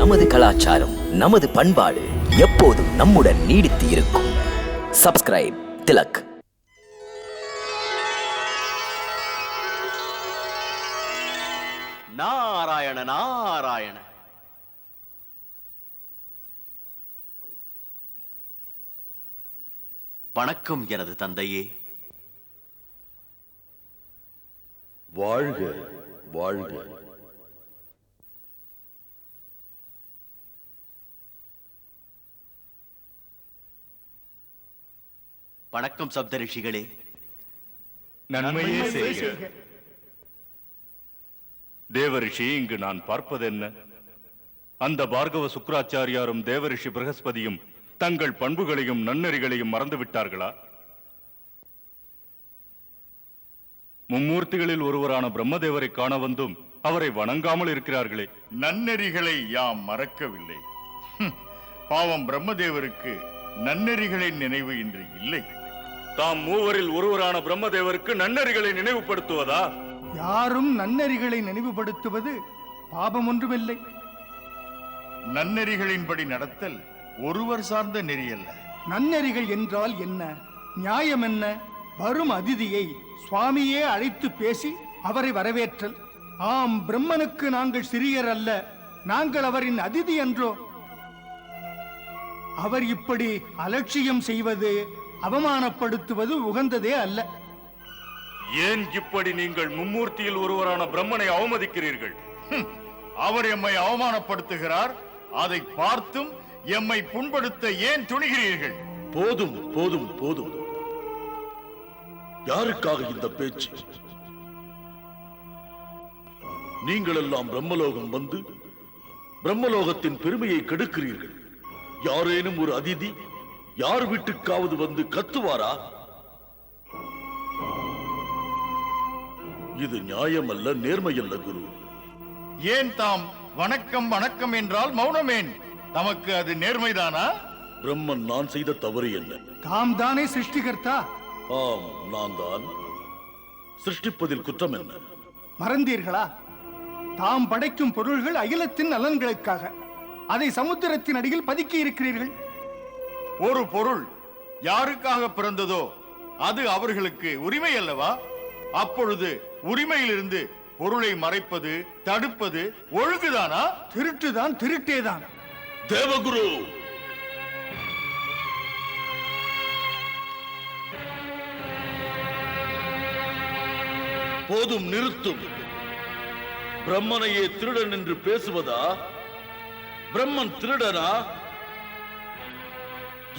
நமது கலாச்சாரம் நமது பண்பாடு எப்போதும் நம்முடன் நீடித்து இருக்கும். சப்ஸ்கிரைப் திலக். நாராயண நாராயண. வணக்கம் எனது தந்தையே. வாழ்க வாழ்க. வணக்கம் சப்தரிஷிகளே நன்மையே செய்க. தேவரிஷி இங்கு நான் பார்ப்பதென்ன? அந்த பார்கவ சுக்கராச்சாரியாரும் தேவரிஷி பிரகஸ்பதியும் தங்கள் பண்புகளையும் நன்னெறிகளையும் மறந்து விட்டார்களா மும்மூர்த்திகளில் ஒருவரான பிரம்மதேவரை காண வந்தும் அவரை வணங்காமல் இருக்கிறார்களே. நன்னெறிகளை யாம் மறக்கவில்லை. பாவம் பிரம்மதேவருக்கு நன்னெறிகளின் நினைவு இன்று இல்லை. தாம் மூவரில் ஒருவரான பிரம்மதேவருக்கு நன்னெறிகளை நினைவுபடுத்துவதா? யாரும் நன்னெறிகளை நினைவுபடுத்துவது பாபம் ஒன்றுமில்லை நன்னெறிகளின்படி நடத்தல் ஒருவர் சார்ந்த நெறியல்ல. நன்னெறிகள் என்றால் என்ன? நியாயம் என்ன? வரும் அதிதியை சுவாமியே அழைத்து பேசி அவரை வரவேற்றல். ஆம் பிரம்மனுக்கு நாங்கள் சிறியர் அல்ல. நாங்கள் அவரின் அதிதி என்றோ. அவர் இப்படி அலட்சியம் செய்வது அவமானப்படுத்துவது உகந்ததே அல்ல. ஏன் இப்படி நீங்கள் மும்மூர்த்தியில் ஒருவரான பிரம்மனை அவமதிக்கிறீர்கள்? அவர் எம்மை அவமானப்படுத்துகிறார் அதை பார்த்தும் எம்மை புண்படுத்த ஏன் துணிகிறீர்கள்? போதும் போதும் போதும். யாருக்காக இந்த பேச்சு? நீங்கள் எல்லாம் பிரம்மலோகம் வந்து பிரம்மலோகத்தின் பெருமையை கெடுக்கிறீர்கள். யாரேனும் ஒரு அதிதி யார் வீட்டுக்காவது வந்து கத்துவாரா? இது நியாயமல்ல நேர்மையல்ல குரு. ஏன் தாம் வணக்கம் வணக்கம் என்றால் மௌனமேன்? தமக்கு அது நேர்மைதானா? பிரம்மன் நான் செய்த தவறு என்ன? தாம் தானே சிருஷ்டிகர்த்தா? ஆம் நான் தான். சிருஷ்டிப்பதில் குற்றம் என்ன? மறந்தீர்களா? தாம் படைக்கும் பொருள்கள் அகிலத்தின் நலன்களுக்காக. அதை சமுத்திரத்தின் அடியில் பதுக்கி இருக்கிறீர்கள். ஒரு பொருள் யாருக்காக பிறந்ததோ அது அவர்களுக்கு உரிமை அல்லவா? அப்பொழுது உரிமையிலிருந்து பொருளை மறைப்பது தடுப்பது ஒழுங்குதானா? திருட்டுதான் திருட்டேதான். தேவகுரு! போதும் நிறுத்தும். பிரம்மனையே திருடன் என்று பேசுவதா? பிரம்மன் திருடனா?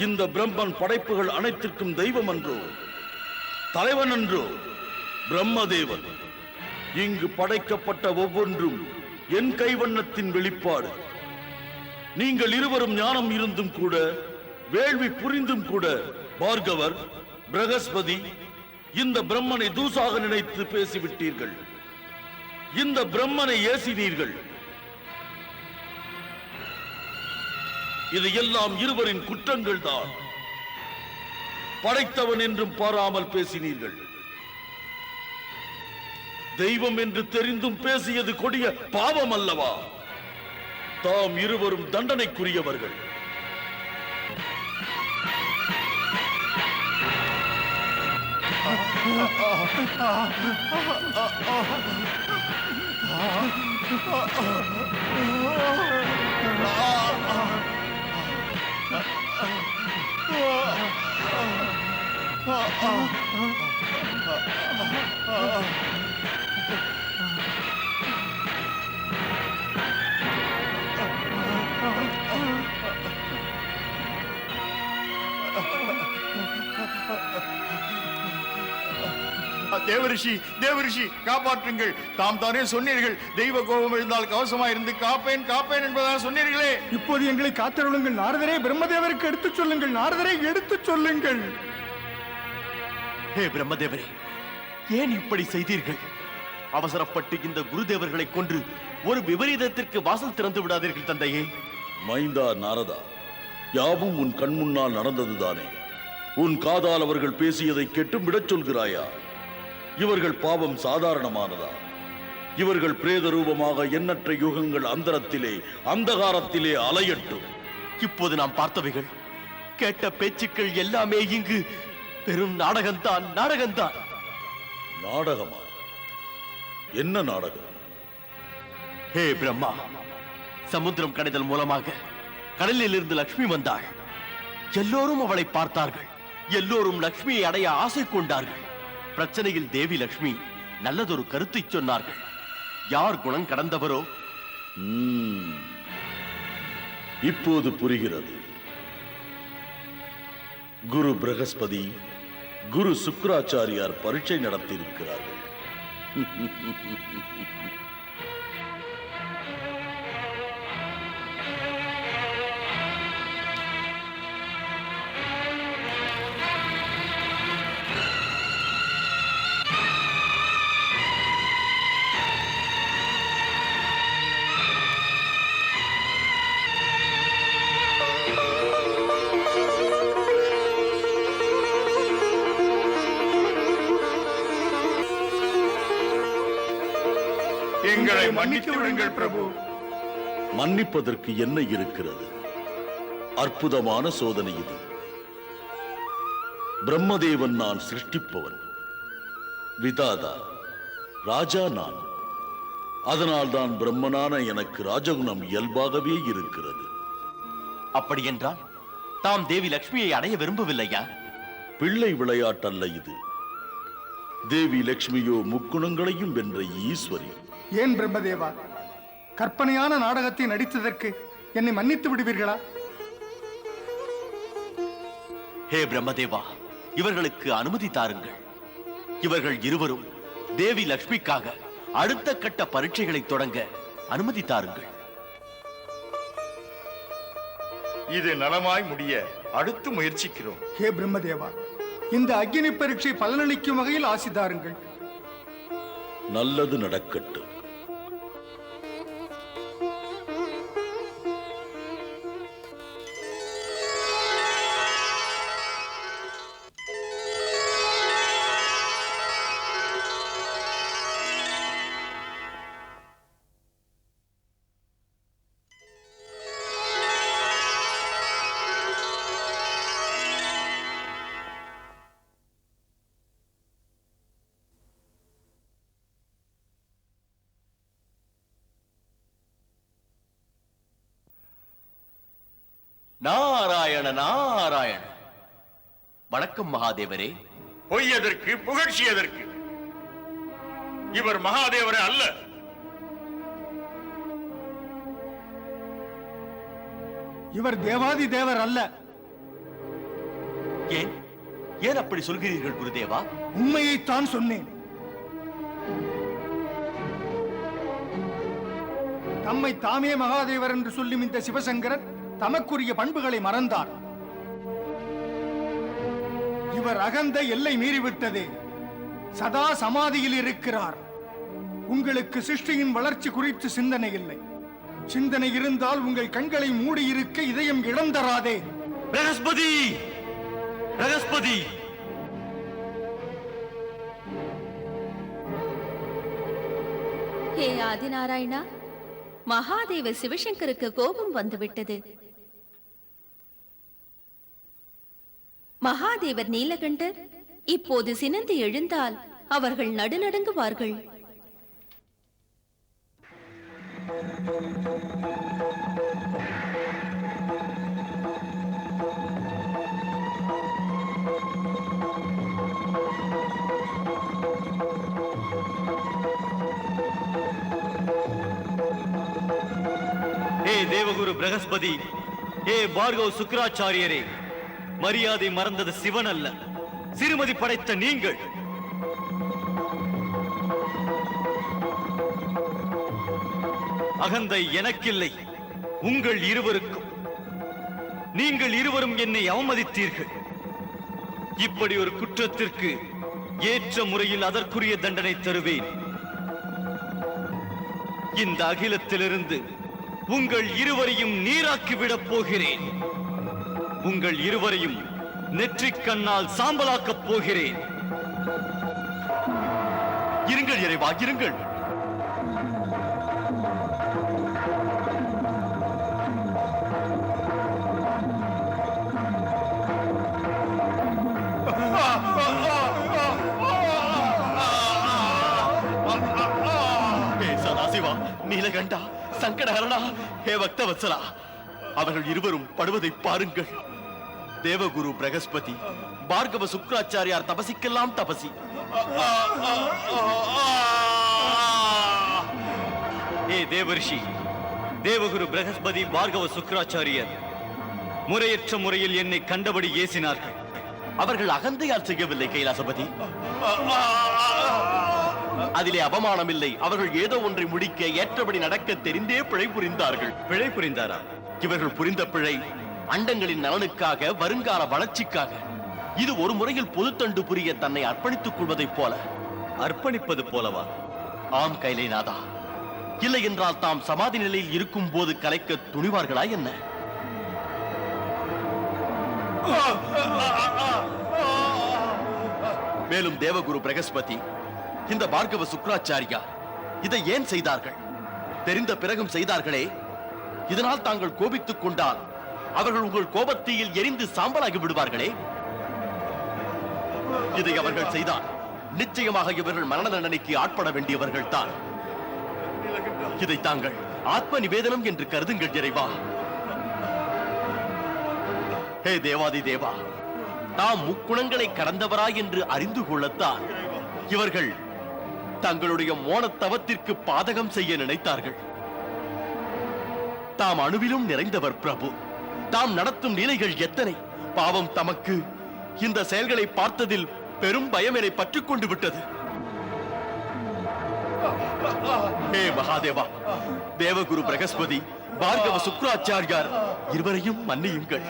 இந்த பிரம்மன் படைப்புகள் அனைத்திற்கும் தெய்வம் என்றோ தலைவன் என்றோ பிரம்மதேவன். இங்கு படைக்கப்பட்ட ஒவ்வொன்றும் என் கைவண்ணத்தின் வெளிப்பாடு. நீங்கள் இருவரும் ஞானம் இருந்தும் கூட வேள்வி புரிந்தும் கூட பார்கவர் பிரகஸ்பதி இந்த பிரம்மனை தூசாக நினைத்து பேசிவிட்டீர்கள். இந்த பிரம்மனை ஏசினீர்கள். இது எல்லாம் இருவரின் குற்றங்கள் தான் படைத்தவன் என்றும் பாராமல் பேசினீர்கள் தெய்வம் என்று தெரிந்தும் பேசியது கொடிய பாவம் அல்லவா தாம் இருவரும் தண்டனைக்குரியவர்கள் Ha ha ha. தேவரிஷி தேவரிஷி காப்பாற்றுங்கள். தாம் தானே சொன்னீர்கள் தெய்வ கோபம் இருந்தால் கவசமா இருந்து காப்பேன் காப்பேன் என்பதாக சொன்னீர்களே. இப்போது எங்களை காத்தருளுங்கள். நாரதரே பிரம்மதேவருக்கு எடுத்துச் சொல்லுங்கள். நாரதரே எடுத்துச் சொல்லுங்கள். ஹே பிரம்மதேவரே ஏன் இப்படி செய்தீர்கள்? அவசரப்பட்டு இந்த குருதேவர்களை கொன்று ஒரு விபரீதத்திற்கு வாசல் திறந்து விடாதீர்கள் தந்தையே. மைந்தா நாரதா யாவும் உன் கண் முன்னால் நடந்ததுதானே? உன் காதால் அவர்கள் பேசியதை கேட்டும் விடச் சொல்கிறாயா? இவர்கள் பாவம் சாதாரணமானதா? இவர்கள் பிரேத ரூபமாக எண்ணற்ற யுகங்கள் அந்தரத்திலே அந்தகாரத்திலே அலையட்டும். இப்போது நாம் பார்த்தவைகள் கேட்ட பேச்சுக்கள் எல்லாமே இங்கு பெரும் நாடகம்தான் நாடகம்தான். நாடகமா? என்ன நாடகம்? ஹே பிரம்மா சமுத்திரம் கடைதல் மூலமாக கடலில் இருந்து லக்ஷ்மி வந்தாள். எல்லோரும் அவளை பார்த்தார்கள். எல்லோரும் லக்ஷ்மியை அடைய ஆசை கொண்டார்கள். பிரச்சனையில் தேவி லக்ஷ்மி நல்லதொரு கருத்தை சொன்னார்கள். யார் குணம் கடந்தவரோ? இப்போது புரிகிறது. குரு பிரகஸ்பதி குரு சுக்கராச்சாரியார் பரீட்சை நடத்தியிருக்கிறார்கள். எங்களை மன்னித்து விடுங்கள் பிரபு. மன்னிப்பதற்கு என்ன இருக்கிறது? அற்புதமான சோதனை இது. பிரம்மதேவன் நான் சிருஷ்டிப்பவன். விதாதா ராஜா நான். அதனால்தான் பிரம்மனான எனக்கு ராஜகுணம் இயல்பாகவே இருக்கிறது. அப்படி என்றால் தாம் தேவி லக்ஷ்மியை அடைய விரும்பவில்லையா? பிள்ளை விளையாட்டல்ல இது. தேவி லட்சுமியோ முக்குணங்களையும் வென்ற ஈஸ்வரி. ஏன் பிரம்மதேவா? கற்பனையான நாடகத்தை நடித்ததற்கு என்னை மன்னித்து விடுவீர்களா? ஹே பிரம்மதேவா இவர்களுக்கு அனுமதி தாருங்கள். இவர்கள் இருவரும் தேவி லக்ஷ்மிக்காக அடுத்த கட்ட பரீட்சைகளை தொடங்க அனுமதி தாருங்கள். இது நலமாய் முடிய அடுத்து முயற்சிக்கிறோம். ஹே பிரம்மதேவா இந்த அக்னி பரீட்சை பலனளிக்கும் வகையில் ஆசி தாருங்கள் நல்லது நடக்கட்டும். நாராயண நாராயண. வணக்கம் மகாதேவரே. பொய் எதற்கு புகழ்ச்சி எதற்கு? இவர் மகாதேவரே அல்ல. இவர் தேவாதி தேவர் அல்ல. ஏன்? ஏன் அப்படி சொல்கிறீர்கள் குருதேவா? உண்மையைத்தான் சொன்னேன். தம்மை தாமே மகாதேவர் என்று சொல்லும் இந்த சிவசங்கரர் தமக்குரிய பண்புகளை மறந்தார். இவர் அகந்த எல்லை மீறிவிட்டதே. சதா சமாதியில் இருக்கிறார். உங்களுக்கு சிருஷ்டியின் வளர்ச்சி குறித்து சிந்தனை இல்லை. சிந்தனை இருந்தால் உங்கள் கண்களை மூடியிருக்க இதயம் இழந்தராதே. பிரகஸ்பதி! பிரகஸ்பதி! ஹே ஆதிநாராயணா! மகாதேவ சிவசங்கருக்கு கோபம் வந்துவிட்டது. மகாதேவர் நீலகண்டர் இப்போது சினந்து எழுந்தால் அவர்கள் நடுநடுங்குவார்கள். ஹே தேவகுரு பிரகஸ்பதி ஹே பார்கவ் சுக்கராச்சாரியரே. மரியாதை மறந்தது சிவன் அல்ல சிறுமதி படைத்த நீங்கள். அகந்தை எனக்கில்லை. உங்கள் இருவருக்கும். நீங்கள் இருவரும் என்னை அவமதித்தீர்கள். இப்படி ஒரு குற்றத்திற்கு ஏற்ற முறையில் அதற்குரிய தண்டனை தருவேன். இந்த அகிலத்திலிருந்து உங்கள் இருவரையும் நீராக்கி விடப் போகிறேன். உங்கள் இருவரையும் நெற்றிக் கண்ணால் சாம்பலாக்கப் போகிறேன். இருங்கள் இறைவா இருங்கள். சதாசிவா நீலகண்டா சங்கடஹரணா ஹே பக்தவத்சலா அவர்கள் இருவரும் படுவதை பாருங்கள். தேவகுரு பிரகஸ்பதி பார்கவ சுக்ராச்சாரியார் தபசிக்கெல்லாம் தபசி. ஏ தேவரிஷி தேவகுரு பிரகஸ்பதி பார்கவ சுக்கராச்சாரியர் முறையற்ற முறையில் என்னை கண்டபடி ஏசினார்கள். அவர்கள் அகந்தையால் செய்யவில்லை கைலாசபதி. அதிலே அவமானம் இல்லை அவர்கள் ஏதோ ஒன்றை முடிக்க ஏற்றபடி நடக்க தெரிந்தே பிழை புரிந்தார்கள். பிழை புரிந்தாரா? இவர்கள் புரிந்த பிழை அண்டங்களின் நலனுக்காக வருங்கால வளர்ச்சிக்காக. இது ஒரு முறையில் பொதுத்தண்டு புரிய தன்னை அர்ப்பணித்துக் கொள்வதைப் போல. அர்ப்பணிப்பது போலவா? ஆம் கைலைநாதா. இல்லை என்றால் தாம் சமாதி நிலையில் இருக்கும் போது கலைக்க துணிவார்களா என்ன? மேலும் தேவகுரு பிரகஸ்பதி இந்த பார்கவ சுக்ராச்சாரியா இதை ஏன் செய்தார்கள்? தெரிந்த பிறகும் செய்தார்களே. இதனால் தாங்கள் கோபித்துக் கொண்டால் அவர்கள் உங்கள் கோபத்தீயில் எரிந்து சாம்பலாகி விடுவார்களே. இதை அவர்கள் செய்தால் நிச்சயமாக இவர்கள் மரண தண்டனைக்கு ஆட்பட வேண்டியவர்கள் தான். இதை தாங்கள் ஆத்ம நிவேதனம் என்று கருதுங்கள் இறைவா. ஹே தேவாதி தேவா தாம் முக்குணங்களை கடந்தவரா என்று அறிந்து கொள்ளத்தான் இவர்கள் தங்களுடைய மோனத்தவத்திற்கு பாதகம் செய்ய நினைத்தார்கள். தாம் அணுவிலும் நிறைந்தவர் பிரபு. தாம் நடத்தும் நிலைகள் எத்தனை? பாவம் தமக்கு. இந்த செயல்களை பார்த்ததில் பெரும் பயம் என்னை பற்றிக் கொண்டு விட்டது. ஹே மகாதேவா தேவகுரு பிரகஸ்பதி பார்கவ சுக்ராச்சாரியார் இருவரையும் மன்னியுங்கள்.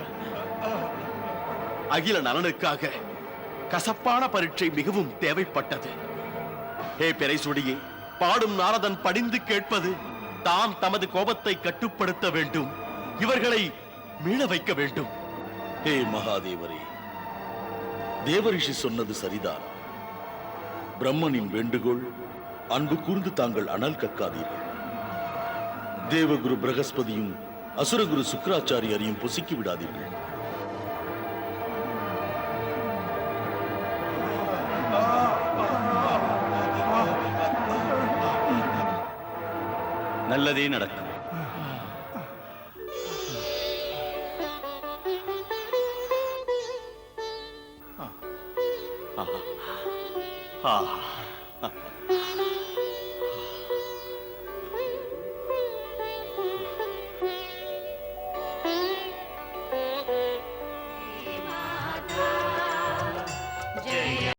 அகில நலனுக்காக கசப்பான பரீட்சை மிகவும் தேவைப்பட்டது. ஹே பெரைசுடியே பாடும் நாரதன் படிந்து கேட்பது தாம் தமது கோபத்தை கட்டுப்படுத்த வேண்டும். இவர்களை மீள வைக்க வேண்டும். ஹே மகாதேவரே தேவரிஷி சொன்னது சரிதான். பிரம்மனின் வேண்டுகோள் அன்பு கூர்ந்து தாங்கள் அனல் கக்காதீர்கள். தேவகுரு பிரகஸ்பதியும் அசுரகுரு சுக்கராச்சாரியரையும் பொசுக்கி விடாதீர்கள். நல்லதே நடக்கும். 啊。